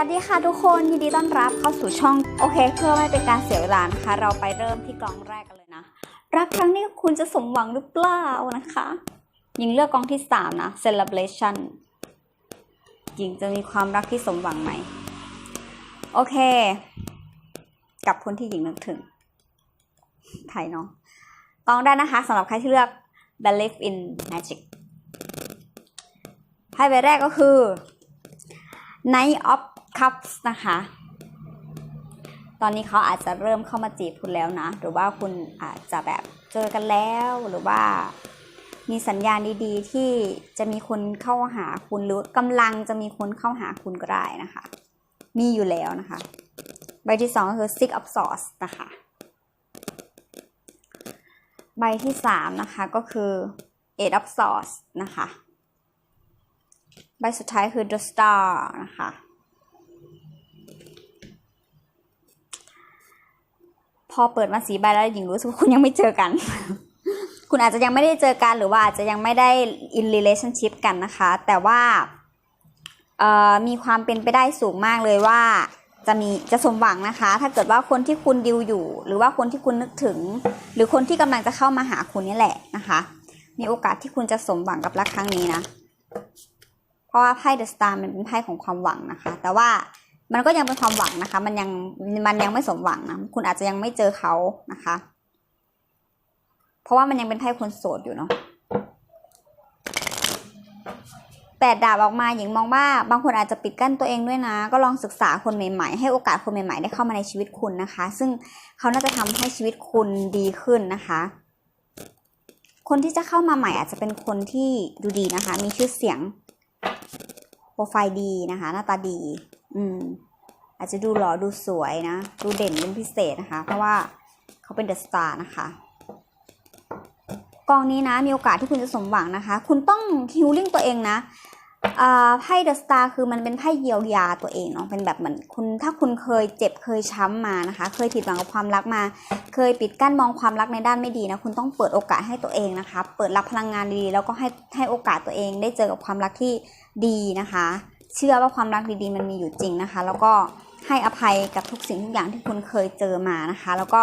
วัสดีค่ะทุกคนยินดีต้อนรับเข้าสู่ช่องโอเค เพื่อไม่เป็นการเสียเวลานะคะ เราไปเริ่มที่กองแรกกันเลยนะ รักครั้งนี้คุณจะสมหวังหรือเปล่านะคะหญิงเลือกกองที่สามนะ celebration หญิงจะมีความรักที่สมหวังไหม โอเค กับคนที่หญิงนึกถึงไทยเนาะต้องได้นะคะสำหรับใครที่เลือก believe in magic ไพ่ใบแรกก็คือ Knight of Cups นะคะ ตอนนี้เขาอาจจะเริ่มเข้ามาจีบคุณแล้วนะ หรือว่าคุณอาจจะแบบเจอกันแล้วหรือว่ามีสัญญาณดีๆ ที่จะมีคนเข้าหาคุณหรือกำลังจะมีคนเข้าหาคุณก็ได้นะคะ มีอยู่แล้วนะคะ ใบที่สองก็คือ Six of Swords นะคะ ใบที่สามนะคะก็คือ Eight of Swords นะคะ ใบสุดท้ายคือ The Star นะคะ อเปิดมาสีใบแล้วหญิงรู้สึกว่าคุณยังไม่เจอกัน คุณอาจจะยังไม่ได้เจอกันหรือว่าอาจจะยังไม่ได้ in relationship กันนะคะ แต่ว่ามีความเป็นไปได้สูงมากเลยว่าจะมีจะสมหวังนะคะ ถ้าเกิดว่าคนที่คุณดิวอยู่ หรือว่าคนที่คุณนึกถึง หรือคนที่กำลังจะเข้ามาหาคุณนี่แหละนะคะ มีโอกาสที่คุณจะสมหวังกับรักครั้งนี้นะ เพราะว่าไพ่เดอะสตาร์มันเป็นไพ่ของความหวังนะคะ แต่ว่า มันก็ยังเป็นความหวังนะคะ มันยังมันยังไม่สมหวังนะคุณอาจจะยังไม่เจอเขานะคะ เพราะว่ามันยังเป็นไพ่คนโสดอยู่เนาะแต่ดาบออกมาหญิงมองว่าบางคนอาจจะปิดกั้นตัวเองด้วยนะ ก็ลองศึกษาคนใหม่ๆ ให้โอกาสคนใหม่ๆ ได้เข้ามาในชีวิตคุณนะคะ ซึ่งเขาน่าจะทำให้ชีวิตคุณดีขึ้นนะคะ คนที่จะเข้ามาใหม่อาจจะเป็นคนที่ดูดีนะคะ มีชื่อเสียงโปรไฟล์ดีนะคะ หน้าตาดี อืม อาจจะดูหล่อดูสวยนะ ดูเด่นเป็นพิเศษนะคะ เพราะว่าเขาเป็นเดอะสตาร์นะคะกองนี้นะมีโอกาสที่คุณจะสมหวังนะคะ คุณต้องฮิลลิ่งตัวเองนะไพ่เดอะสตาร์คือมันเป็นไพ่เยียวยาตัวเองเนาะเป็นแบบเหมือนคุณถ้าคุณเคยเจ็บเคยช้ำมานะคะ เคยผิดหวังกับความรักมา เคยปิดกั้นมองความรักในด้านไม่ดีนะคุณต้องเปิดโอกาสให้ตัวเองนะคะ เปิดรับพลังงานดีๆแล้วก็ให้ให้โอกาสตัวเองได้เจอกับความรักที่ดีนะคะ เชื่อว่าความรักดีๆ มันมีอยู่จริงนะคะ แล้วก็ให้อภัยกับทุกสิ่งทุกอย่างที่คุณเคยเจอมานะคะ แล้วก็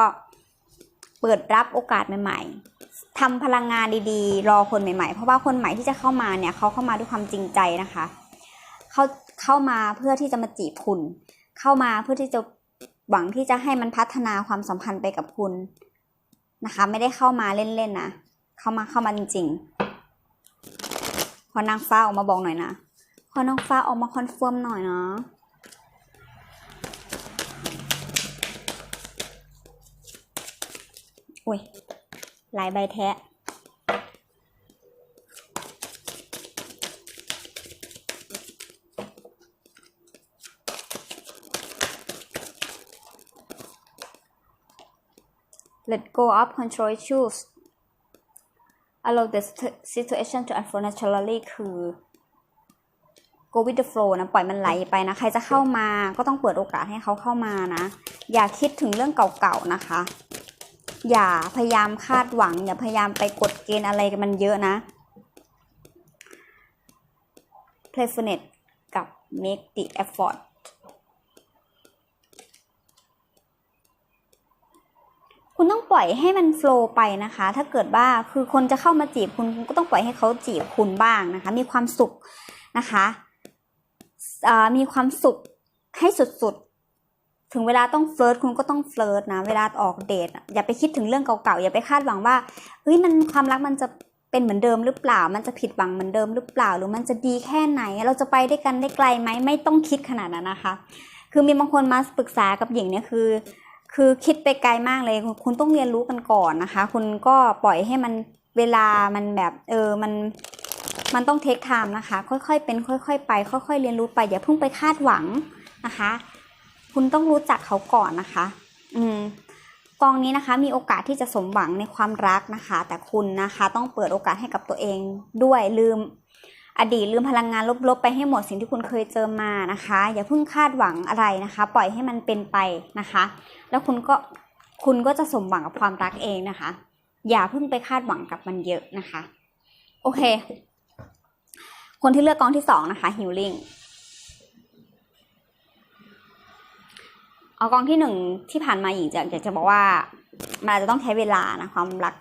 เปิดรับโอกาสใหม่ ๆทำพลังงานดีๆ รอคนใหม่ๆ เพราะว่าคนใหม่ที่จะเข้ามาเนี่ยเขาเข้ามาด้วยความจริงใจนะคะเขาเข้ามาเพื่อที่จะมาจีบคุณ เข้ามาเพื่อที่จะหวังที่จะให้มันพัฒนาความสัมพันธ์ไปกับคุณนะคะ ไม่ได้เข้ามาเล่นๆนะเข้ามาเข้ามาจริงๆขอนางฟ้าออกมาบอกหน่อยนะ ขอน้องฟ้าออกมาคอนเฟิร์มหน่อยเนาะอุ้ย หลายใบแท้ Let go of control issues allow the situation to unfold naturally คือ go with the flow นะปล่อยมันไหลไปนะ ใครจะเข้ามาก็ต้องเปิดโอกาสให้เขาเข้ามานะ อย่าคิดถึงเรื่องเก่าๆนะคะ อย่าพยายามคาดหวัง อย่าพยายามไปกดเกณฑ์อะไรกันมันเยอะนะ playfulness กับ make the effort คุณต้องปล่อยให้มันโฟล์ไปนะคะ ถ้าเกิดว่าคือคนจะเข้ามาจีบคุณคุณก็ต้องปล่อยให้เขาจีบคุณบ้างนะคะ มีความสุขนะคะ มีความสุขให้สุดๆ ถึงเวลาต้องเฟลิร์ตคุณก็ต้องเฟลิร์ตนะ เวลาออกเดทอย่าไปคิดถึงเรื่องเก่าๆ อย่าไปคาดหวังว่าเฮ้ยมันความรักมันจะเป็นเหมือนเดิมหรือเปล่า มันจะผิดหวังเหมือนเดิมหรือเปล่า หรือมันจะดีแค่ไหน เราจะไปได้กันได้ไกลไหมไม่ต้องคิดขนาดนั้นนะคะ คือมีบางคนมาปรึกษากับหญิงเนี่ยคือ คือคิดไปไกลมากเลยคุณต้องเรียนรู้กันก่อนนะคะ คุณก็ปล่อยให้มันเวลามันแบบเออมัน มันต้องเทคไทม์นะคะ ค่อยๆเป็น ค่อย ๆ ไป ค่อย ๆ เรียนรู้ไป อย่าเพิ่งไปคาดหวังนะคะ คุณต้องรู้จักเขาก่อนนะคะ อืมกองนี้นะคะมีโอกาสที่จะสมหวังในความรักนะคะ แต่คุณนะคะต้องเปิดโอกาสให้กับตัวเองด้วยลืม อดีตลืมพลังงานลบๆไปให้หมดสิ่งที่คุณเคยเจอมานะคะ อย่าเพิ่งคาดหวังอะไรนะคะ ปล่อยให้มันเป็นไปนะคะ แล้วคุณก็คุณก็จะสมหวังกับความรักเองนะคะ อย่าเพิ่งไปคาดหวังกับมันเยอะนะคะ โอเค คนที่เลือกกองที่สองนะคะ healing เอากองที่หนึ่งที่ผ่านมาหญิงจะอยากจะบอกว่ามันอาจจะต้องใช้เวลานะความรัก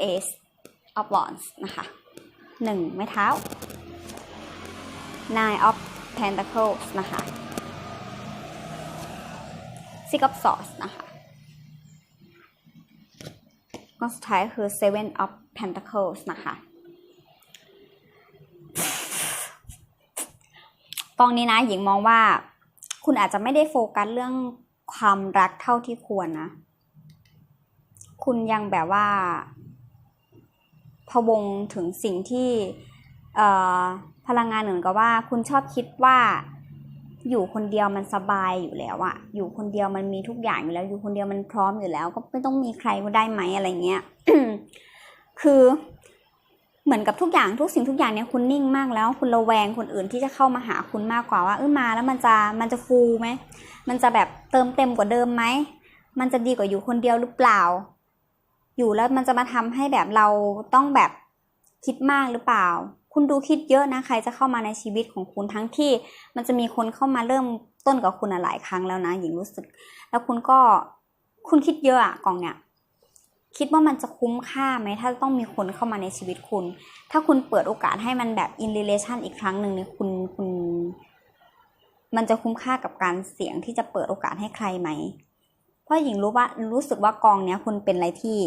Ace of Wands นะคะหนึ่งไม้เท้า Nine of Pentacles นะคะ Six of Swords นะคะกองสุดท้ายคือ Seven of Pentacles นะคะ กองนี้นะ หญิงมองว่า คุณอาจจะไม่ได้โฟกัสเรื่องความรักเท่าที่ควรนะ คุณยังแบบว่าพะวงถึงสิ่งที่พลังงานเหมือนกับว่า คุณชอบคิดว่าอยู่คนเดียวมันสบายอยู่แล้วอะอยู่คนเดียวมันมีทุกอย่างอยู่แล้ว อยู่คนเดียวมันพร้อมอยู่แล้ว ก็ไม่ต้องมีใครก็ได้ไหมอะไรเงี้ย คือ เหมือนกับทุกอย่างทุกสิ่งทุกอย่างเนี่ยคุณนิ่งมากแล้ว คุณระแวงคนอื่นที่จะเข้ามาหาคุณมากกว่าว่าเออมาแล้วมันจะมันจะฟูไหมมันจะแบบเติมเต็มกว่าเดิมไหมมันจะดีกว่าอยู่คนเดียวหรือเปล่า อยู่แล้วมันจะมาทำให้แบบเราต้องแบบคิดมากหรือเปล่า คุณดูคิดเยอะนะใครจะเข้ามาในชีวิตของคุณทั้งที่ มันจะมีคนเข้ามาเริ่มต้นกับคุณหลายครั้งแล้วนะหญิงรู้สึก แล้วคุณก็คุณคิดเยอะอะกองเนี่ย คิดว่ามันจะคุ้มค่าไหมถ้าต้องมีคนเข้ามาในชีวิตคุณ ถ้าคุณเปิดโอกาสให้มันแบบ in relation อีกครั้งหนึ่งเนี่ยคุณคุณ มันจะคุ้มค่ากับการเสี่ยงที่จะเปิดโอกาสให้ใครไหม เพราะหญิงรู้ว่ารู้สึกว่ากองเนี้ยคุณเป็นอะไรที่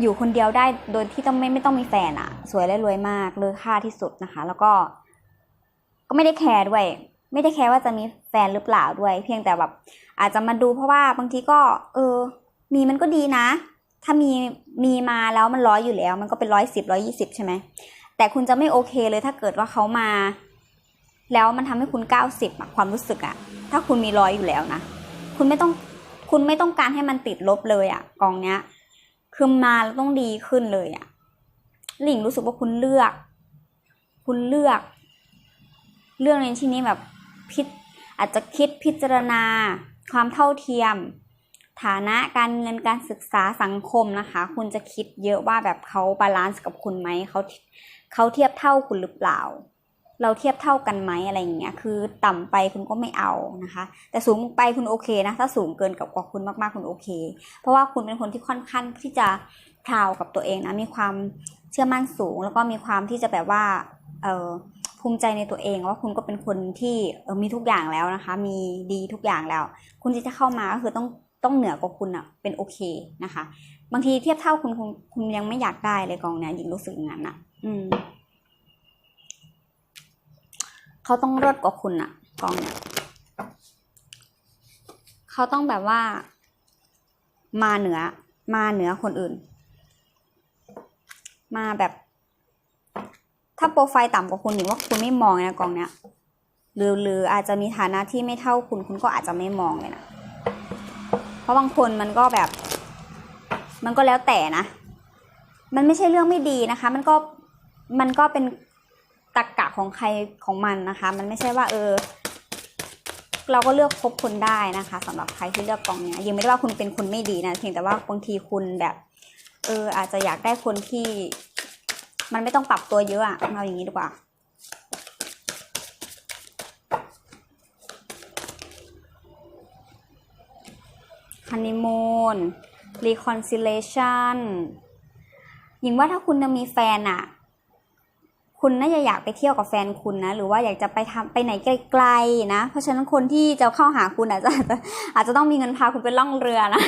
อยู่คนเดียวได้โดยที่ต้องไม่ไม่ต้องมีแฟนอะสวยและรวยมากเลอค่าที่สุดนะคะ แล้วก็ ก็ไม่ได้แคร์ด้วย ไม่ได้แคร์ว่าจะมีแฟนหรือเปล่าด้วย เพียงแต่แบบ อาจจะมาดูเพราะว่าบางทีก็ เออ มีมันก็ดีนะ ถ้ามีมีมาแล้วมันร้อยอยู่แล้ว มันก็เป็นร้อยสิบร้อยี่สิบใช่ไหมแต่คุณจะไม่โอเคเลยถ้าเกิดว่าเขามา แล้วมันทำให้คุณเก้าสิบอะความรู้สึกอะถ้าคุณมีร้อยอยู่แล้วนะคุณไม่ต้องคุณไม่ต้องการให้มันติดลบเลยอะกองเนี้ยคือมาแล้วต้องดีขึ้นเลยอะหลิงรู้สึกว่าคุณเลือก คุณเลือก เรื่องในที่นี้แบบพิจอาจจะคิดพิจารณา ความเท่าเทียม ฐานะการเงินการศึกษาสังคมนะคะ คุณจะคิดเยอะว่าแบบเขาบาลานซ์กับคุณไหมเขาเขาเทียบเท่าคุณหรือเปล่า เราเทียบเท่ากันไหมอะไรอย่างเงี้ยคือต่ำไปคุณก็ไม่เอานะคะ แต่สูงไปคุณโอเคนะ ถ้าสูงเกินกับกว่าคุณมากๆคุณโอเค เพราะว่าคุณเป็นคนที่ค่อนข้างที่จะพราวกับตัวเองนะมีความเชื่อมั่นสูง แล้วก็มีความที่จะแบบว่าเออ ภูมิใจในตัวเองว่าคุณก็เป็นคนที่เออมีทุกอย่างแล้วนะคะ มีดีทุกอย่างแล้ว คุณที่จะเข้ามาก็คือต้องต้องเหนือกว่าคุณอะเป็นโอเคนะคะ บางทีเทียบเท่าคุณคุณคุณยังไม่อยากได้เลยกองเนี้ยหญิงรู้สึกอย่างนั้นอะอืมเขาต้องเลิศกว่าคุณอะกองเนี้ยเขาต้องแบบว่า มาเหนือ มาเหนือคนอื่น มาแบบ ถ้าโปรไฟล์ต่ำกว่าคุณหญิงว่าคุณไม่มองนะกองเนี้ยหรือหรืออาจจะมีฐานะที่ไม่เท่าคุณคุณก็อาจจะไม่มองเลยนะ เพราะบางคนมันก็แบบ มันก็แล้วแต่นะ มันไม่ใช่เรื่องไม่ดีนะคะ มันก็มันก็เป็นตรกกะของใครของมันนะคะ มันไม่ใช่ว่า เออ เราก็เลือกคบคนได้นะคะสำหรับใครที่เลือกกองเนี้ยยังไม่ได้ว่าคุณเป็นคนไม่ดีนะเพียงแต่ว่าบางทีคุณแบบ เออ อาจจะอยากได้คนที่ มันไม่ต้องปรับตัวเยอะอะเอาอย่างนี้ดีกว่า ฮันนีมูน รีคอนซิเลชันยิงว่าถ้าคุณมีแฟนอะคุณน่าจะอยากไปเที่ยวกับแฟนคุณนะ หรือว่าอยากจะไปทำไปไหนไกลๆนะ เพราะฉะนั้นคนที่จะเข้าหาคุณอาจจะอาจจะอาจจะต้องมีเงินพาคุณไปล่องเรือนะ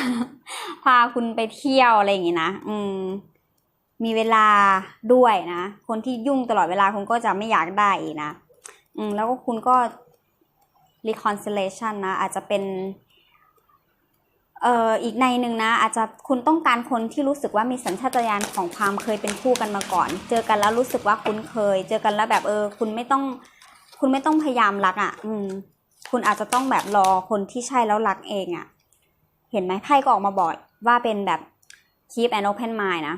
พาคุณไปเที่ยวอะไรอย่างงี้นะ อืม มีเวลาด้วยนะ คนที่ยุ่งตลอดเวลาคุณก็จะไม่อยากได้อีกนะ อืม แล้วก็คุณก็ reconciliation นะ อาจจะเป็น เอ่อ อีกในหนึ่งนะ อาจจะคุณต้องการคนที่รู้สึกว่ามีสัญชาตญาณของความเคยเป็นคู่กันมาก่อน เจอกันแล้วรู้สึกว่าคุ้นเคย เจอกันแล้วแบบเออ คุณไม่ต้อง คุณไม่ต้องพยายามรักอะ่ะ อืม คุณอาจจะต้องแบบรอคนที่ใช่แล้วรักเองอะ่ะ เห็นไหมไพ่ก็ออกมาบอกว่าเป็นแบบ keep an open mind นะ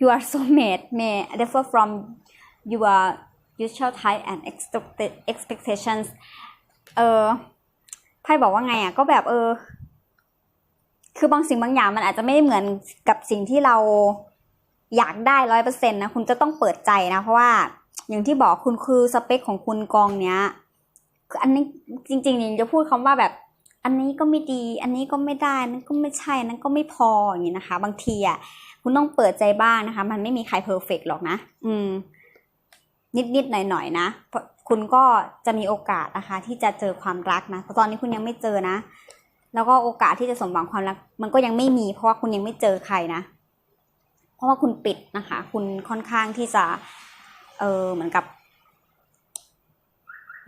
You are soulmate may differ from your usual type and expect- expectations เออไพ่บอกว่าไงอะ ก็แบบเออ คือบางสิ่งบางอย่างมันอาจจะไม่เหมือนกับสิ่งที่เราอยากได้ร้อยเปอร์เซ็นต์นะ คุณจะต้องเปิดใจนะ เพราะว่าอย่างที่บอกคุณคือสเปคของคุณกองเนี้ยคืออันนี้จริงๆนี่จะพูดคำว่าแบบ อันนี้ก็ไม่ดี อันนี้ก็ไม่ได้ นั่นก็ไม่ใช่ นั่นก็ไม่พออย่างนี้นะคะ บางทีอะคุณต้องเปิดใจบ้างนะคะ มันไม่มีใครเพอร์เฟกหรอกนะ อืม นิดๆหน่อยๆนะเพราะคุณก็จะมีโอกาสนะคะ ที่จะเจอความรักนะเพราะตอนนี้คุณยังไม่เจอนะ แล้วก็โอกาสที่จะสมหวังความรัก มันก็ยังไม่มี เพราะว่าคุณยังไม่เจอใครนะ เพราะว่าคุณปิดนะคะ คุณค่อนข้างที่จะ เออเหมือนกับ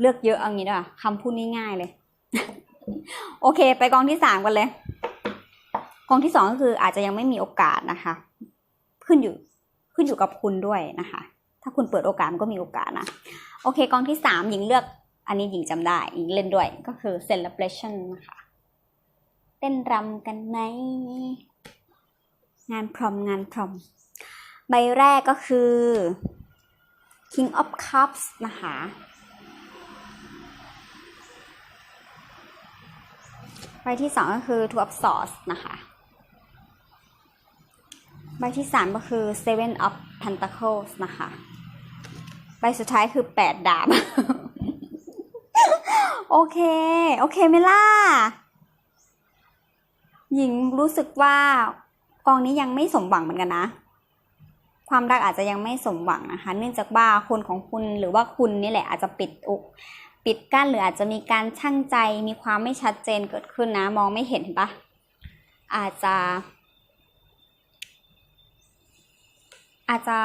เลือกเยอะเอางี้ด้วยคำพูดง่ายๆเลย โอเค ไปกองที่สามกันเลย กองที่สองก็คืออาจจะยังไม่มีโอกาสนะคะ ขึ้นอยู่ขึ้นอยู่กับคุณด้วยนะคะ ถ้าคุณเปิดโอกาสมันก็มีโอกาสนะ โอเค กองที่สามหญิงเลือก อันนี้หญิงจำได้หญิงเล่นด้วยก็คือ celebration นะคะเต้นรำกันไหมงานพรอมงานพรอม ใบแรกก็คือ King of Cups นะคะ บที่สองก็คือ Two of Swords นะคะ ใบที่สามก็คือ Seven of Pentacles นะคะ ใบสุดท้ายคือแปดดาบ โอเค โอเคไหมล่ะ หญิงรู้สึกว่ากองนี้ยังไม่สมหวังเหมือนกันนะ ความรักอาจจะยังไม่สมหวังนะคะ เนื่องจากว่าคนของคุณหรือว่าคุณนี่แหละอาจจะปิดอก ปิดกั้นหรืออาจจะมีการชั่งใจมีความไม่ชัดเจนเกิดขึ้นนะ มองไม่เห็นเห็นปะอาจจะ อาจจะ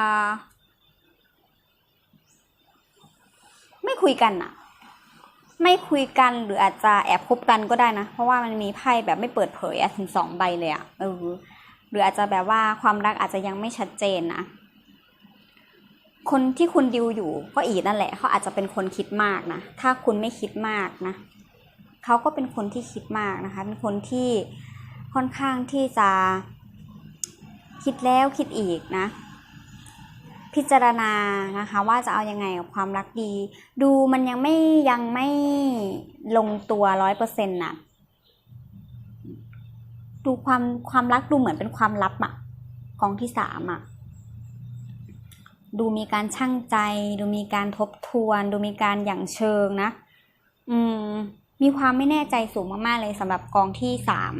ไม่คุยกันอะไม่คุยกันหรืออาจจะแอบคบกันก็ได้นะ เพราะว่ามันมีไพ่แบบไม่เปิดเผยอะถึงสองใบเลยอะเออหรืออาจจะแบบว่าความรักอาจจะยังไม่ชัดเจนนะ คนที่คุณดิวอยู่ก็อีกนั่นแหละเขาอาจจะเป็นคนคิดมากนะ ถ้าคุณไม่คิดมากนะเขาก็เป็นคนที่คิดมากนะคะ เป็นคนที่ค่อนข้างที่จะคิดแล้วคิดอีกนะ พิจารณานะคะ ว่าจะเอายังไงกับความรักดี ดูมันยังไม่ยังไม่ลงตัวร้อยเปอร์เซ็นต์น่ะดูความความรักดูเหมือนเป็นความลับอะกองที่สามอะ ดูมีการชั่งใจ ดูมีการทบทวน ดูมีการอย่างเชิงนะ อืม มีความไม่แน่ใจสูงมากๆเลยสำหรับกองที่สาม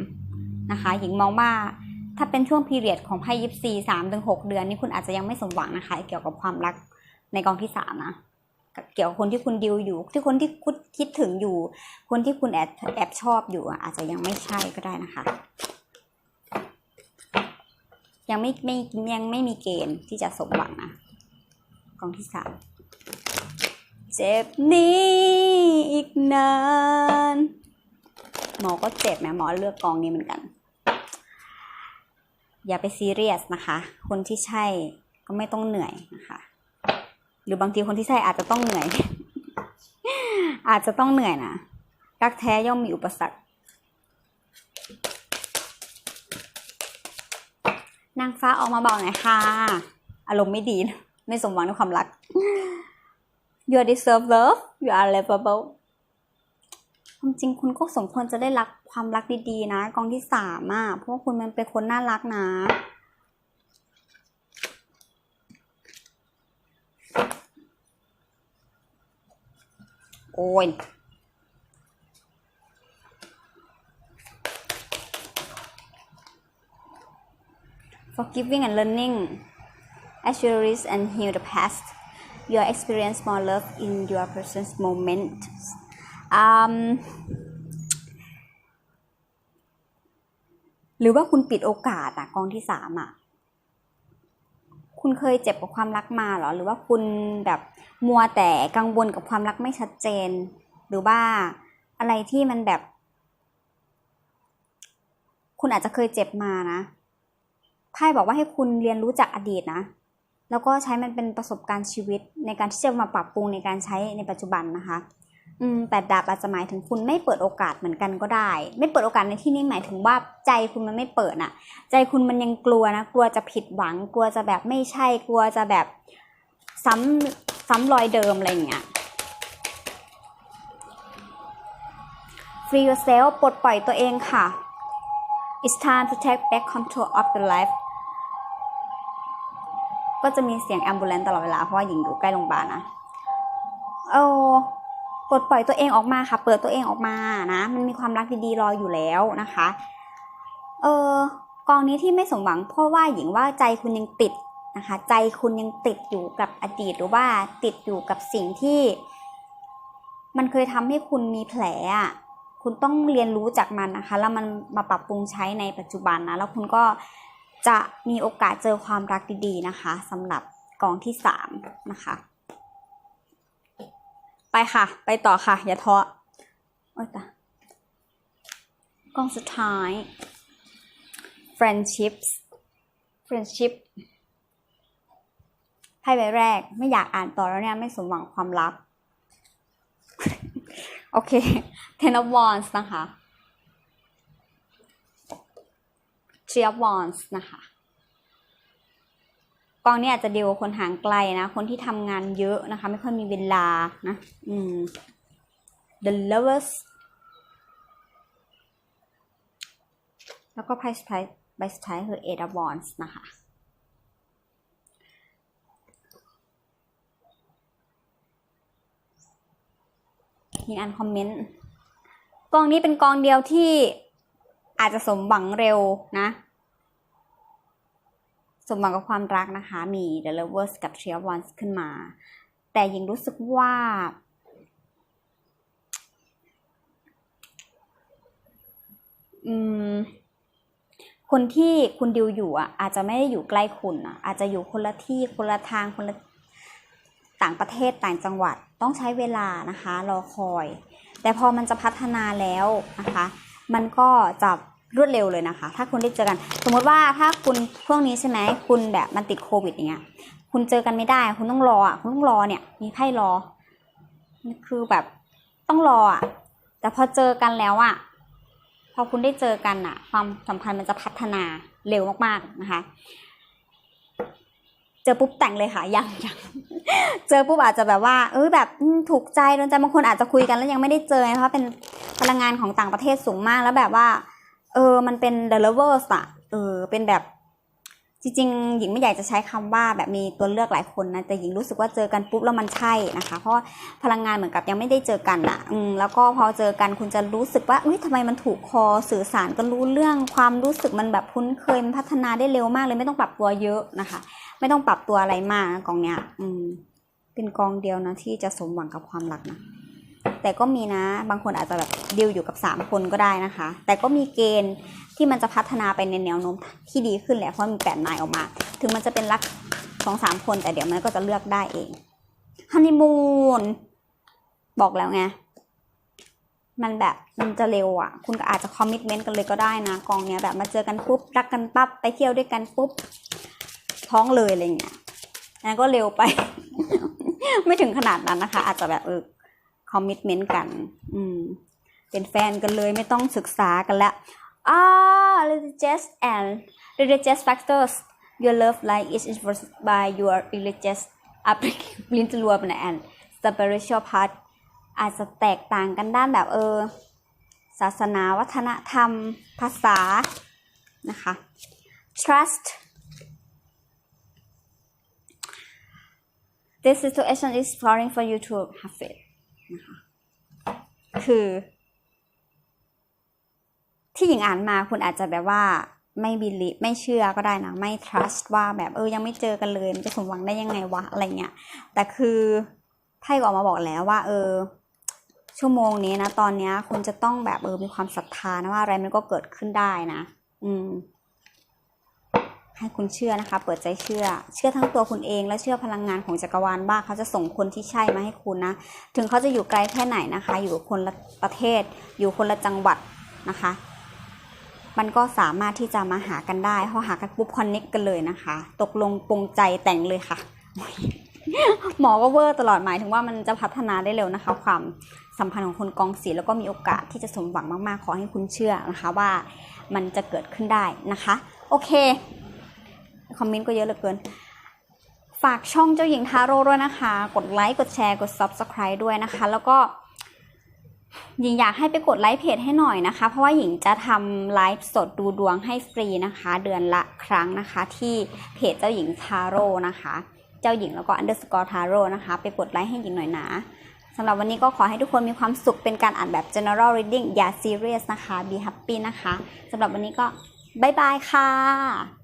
นะคะหญิงมองว่าถ้าเป็นช่วงพีเรียดของไพ่ยิปซีสามถึงหกเดือนนี่คุณอาจจะยังไม่สมหวังนะคะ เกี่ยวกับความรักในกองที่สามนะเกี่ยวกับคนที่คุณดิวอยู่ ที่คนที่คุณคิดถึงอยู่ คนที่คุณแอบแอบชอบอยู่อาจจะยังไม่ใช่ก็ได้นะคะ ยังไม่ไม่ยังไม่มีเกณฑ์ที่จะสมหวังนะ กองที่สามเจ็บนี้อีกนานหมอก็เจ็บนะหมอเลือกกองนี้เหมือนกัน อย่าไปซีเรียสนะคะ คนที่ใช่ก็ไม่ต้องเหนื่อยนะคะ หรือบางทีคนที่ใช่อาจจะต้องเหนื่อย อาจจะต้องเหนื่อยนะรักแท้ย่อมมีอุปสรรคนางฟ้าออกมาบอกหน่อยค่ะ อารมณ์ไม่ดีนะ ไม่สมหวังในความรัก you deserve love you are lovable ความจริงคุณก็สมควรจะได้รักความรักดีๆ นะ กองที่สามอะเพราะคุณมันเป็นคนน่ารักนะโอ้ย forgiving and learning assures and heal the past you experience more love in your present moment um หรือว่าคุณปิดโอกาสอะกองที่สามอะคุณเคยเจ็บกับความรักมาหรอ หรือว่าคุณแบบมัวแต่กังวลกับความรักไม่ชัดเจน หรือว่าอะไรที่มันแบบ คุณอาจจะเคยเจ็บมานะไพ่บอกว่าให้คุณเรียนรู้จากอดีตนะ แล้วก็ใช้มันเป็นประสบการณ์ชีวิตในการที่จะมาปรับปรุงในการใช้ในปัจจุบันนะคะอืมแต่ดาบอาจจะหมายถึงคุณไม่เปิดโอกาสเหมือนกันก็ได้ ไม่เปิดโอกาสในที่นี้หมายถึงว่าใจคุณมันไม่เปิดน่ะ ใจคุณมันยังกลัวนะ กลัวจะผิดหวัง กลัวจะแบบไม่ใช่ กลัวจะแบบซ้ำซ้ำรอยเดิมอะไรอย่างเงี้ย free yourself ปลดปล่อยตัวเองค่ะ it's time to take back control of your life ก็จะมีเสียงแอมบูเลนตลอดเวลาเพราะว่าหญิงอยู่ใกล้โรงพยาบาลนะเออปลดปล่อยตัวเองออกมาค่ะ เปิดตัวเองออกมานะ มันมีความรักดีๆรออยู่แล้วนะคะ เออกองนี้ที่ไม่สมหวังเพราะว่าหญิงว่าใจคุณยังติดนะคะ ใจคุณยังติดอยู่กับอดีตหรือว่าติดอยู่กับสิ่งที่ มันเคยทำให้คุณมีแผลอะคุณต้องเรียนรู้จากมันนะคะ แล้วมันมาปรับปรุงใช้ในปัจจุบันนะ แล้วคุณก็ จะมีโอกาสเจอความรักดีๆนะคะสำหรับกองที่สามนะคะ ไปค่ะ ไปต่อค่ะ อย่าท้อโอ๊ยตากองสุดท้าย friendships friendship ไพ่ใบแรกไม่อยากอ่านต่อแล้วเนี่ย ไม่สมหวังความรัก โอเค ten of wands นะคะ three of wands นะคะกองนี้อาจจะเดียวคนห่างไกลนะ คนที่ทำงานเยอะนะคะ ไม่ค่อยมีเวลานะอืม the lovers แล้วก็ไพ่สุดท้ายใบสุดท้ายคือ eight of wands นะคะมีอันคอมเมนต์กองนี้เป็นกองเดียวที่อาจจะสมหวังเร็วนะ สมหวังกับความรักนะคะมี The Lovers กับ Three of Wands ขึ้นมา แต่ยิงรู้สึกว่า อืมคนที่คุณดิวอยู่อะอาจจะไม่ได้อยู่ใกล้คุณอะอาจจะอยู่คนละที่คนละทางคนละต่างประเทศต่างจังหวัดต้องใช้เวลานะคะ รอคอย แต่พอมันจะพัฒนาแล้วนะคะ มันก็จะ รวดเร็วเลยนะคะ ถ้าคุณได้เจอกัน สมมติว่าถ้าคุณพวกนี้ใช่ไหมคุณแบบมันติดโควิดอย่างเงี้ย คุณเจอกันไม่ได้ คุณต้องรออะคุณต้องรอเนี่ย มีไพ่รอคือแบบต้องรออะแต่พอเจอกันแล้วอะพอคุณได้เจอกันอะ ความสัมพันธ์มันจะพัฒนาเร็วมากๆนะคะ เจอปุ๊บแต่งเลยค่ะยังยังเจอปุ๊บอาจจะแบบว่า เออแบบถูกใจโดนใจบางคนอาจจะคุยกันแล้วยังไม่ได้เจอเพราะเป็นพลังงานของต่างประเทศสูงมากแล้วแบบว่า เออ มันเป็น the lovers อะเออ เป็นแบบ จริงๆ หญิงไม่อยากจะใช้คำว่าแบบมีตัวเลือกหลายคนนะ แต่หญิงรู้สึกว่าเจอกันปุ๊บแล้วมันใช่นะคะ เพราะพลังงานเหมือนกับยังไม่ได้เจอกันอะอืมแล้วก็พอเจอกันคุณจะรู้สึกว่าอุ้ยทำไมมันถูกคอสื่อสารกันรู้เรื่อง ความรู้สึกมันแบบคุ้นเคยมันพัฒนาได้เร็วมากเลยไม่ต้องปรับตัวเยอะนะคะ ไม่ต้องปรับตัวอะไรมากนะกองเนี้ย อืม เป็นกองเดียวนะที่จะสมหวังกับความรักนะ แต่ก็มีนะ บางคนอาจจะแบบดิวอยู่กับสามคนก็ได้นะคะ แต่ก็มีเกณฑ์ที่มันจะพัฒนาไปในแนวโน้มที่ดีขึ้นแหละเพราะมีแปดนายออกมา ถึงมันจะเป็นรักสองสามคนแต่เดี๋ยวมันก็จะเลือกได้เองฮันนีมูนบอกแล้วไงมันแบบมันจะเร็วอะ คุณก็อาจจะคอมมิชเมนต์กันเลยก็ได้นะกองเนี้ยแบบมาเจอกันปุ๊บรักกันปั๊บไปเที่ยวด้วยกันปุ๊บท้องเลยอะไรเงี้ยนั่นก็เร็วไป ไม่ถึงขนาดนั้นนะคะ อาจจะแบบเออ คอมมิชเมนต์กัน อืม เป็นแฟนกันเลยไม่ต้องศึกษากันแล้วอ่า religious and religious factors your love life is influenced by your religious upbringing ลิ้นจะรวมนะ and spiritual part อาจจะแตกต่างกันด้านแบบเออ ศาสนาวัฒนธรรม ภาษา นะคะ trust this situation is falling for you to have faith นะคะคือ ที่หญิงอ่านมาคุณอาจจะแบบว่าไม่บิลีไม่เชื่อก็ได้นะ ไม่ trust ว่าแบบเออยังไม่เจอกันเลย มันจะสมหวังได้ยังไงวะ อะไรเงี้ย แต่คือไพ่ก็ออกมาบอกแล้วว่า เออ ชั่วโมงนี้นะ ตอนเนี้ยคุณจะต้องแบบเออมีความศรัทธานะว่าอะไรมันก็เกิดขึ้นได้นะ อืม ให้คุณเชื่อนะคะ เปิดใจเชื่อ เชื่อทั้งตัวคุณเอง และเชื่อพลังงานของจักรวาลว่าเขาจะส่งคนที่ใช่มาให้คุณนะ ถึงเขาจะอยู่ไกลแค่ไหนนะคะ อยู่คนละประเทศ อยู่คนละจังหวัดนะคะ มันก็สามารถที่จะมาหากันได้พอหากันปุ๊บคอนเน็กกันเลยนะคะ ตกลงปรงใจแต่งเลยค่ะ หมอก็เวอร์ตลอดหมายถึงว่ามันจะพัฒนาได้เร็วนะคะ ความสัมพันธ์ของคนกองสีแล้วก็มีโอกาสที่จะสมหวังมากๆ ขอให้คุณเชื่อนะคะว่ามันจะเกิดขึ้นได้นะคะ โอเค คอมเมนต์ก็เยอะเหลือเกิน ฝากช่องเจ้าหญิงทาโร่ด้วยนะคะ กดไลค์ กดแชร์ กด Subscribe ด้วยนะคะ แล้วก็ หญิงอยากให้ไปกดไลค์เพจให้หน่อยนะคะ เพราะว่าหญิงจะทำไลฟ์สดดูดวงให้ฟรีนะคะ เดือนละครั้งนะคะ ที่เพจเจ้าหญิงทาโร่นะคะ เจ้าหญิงแล้วก็ underscore taro นะคะ ไปกดไลค์ให้หญิงหน่อยนะสำหรับวันนี้ก็ขอให้ทุกคนมีความสุขเป็นการอ่านแบบ general reading อย่า serious นะคะ be happy นะคะ สำหรับวันนี้ก็บายบายค่ะ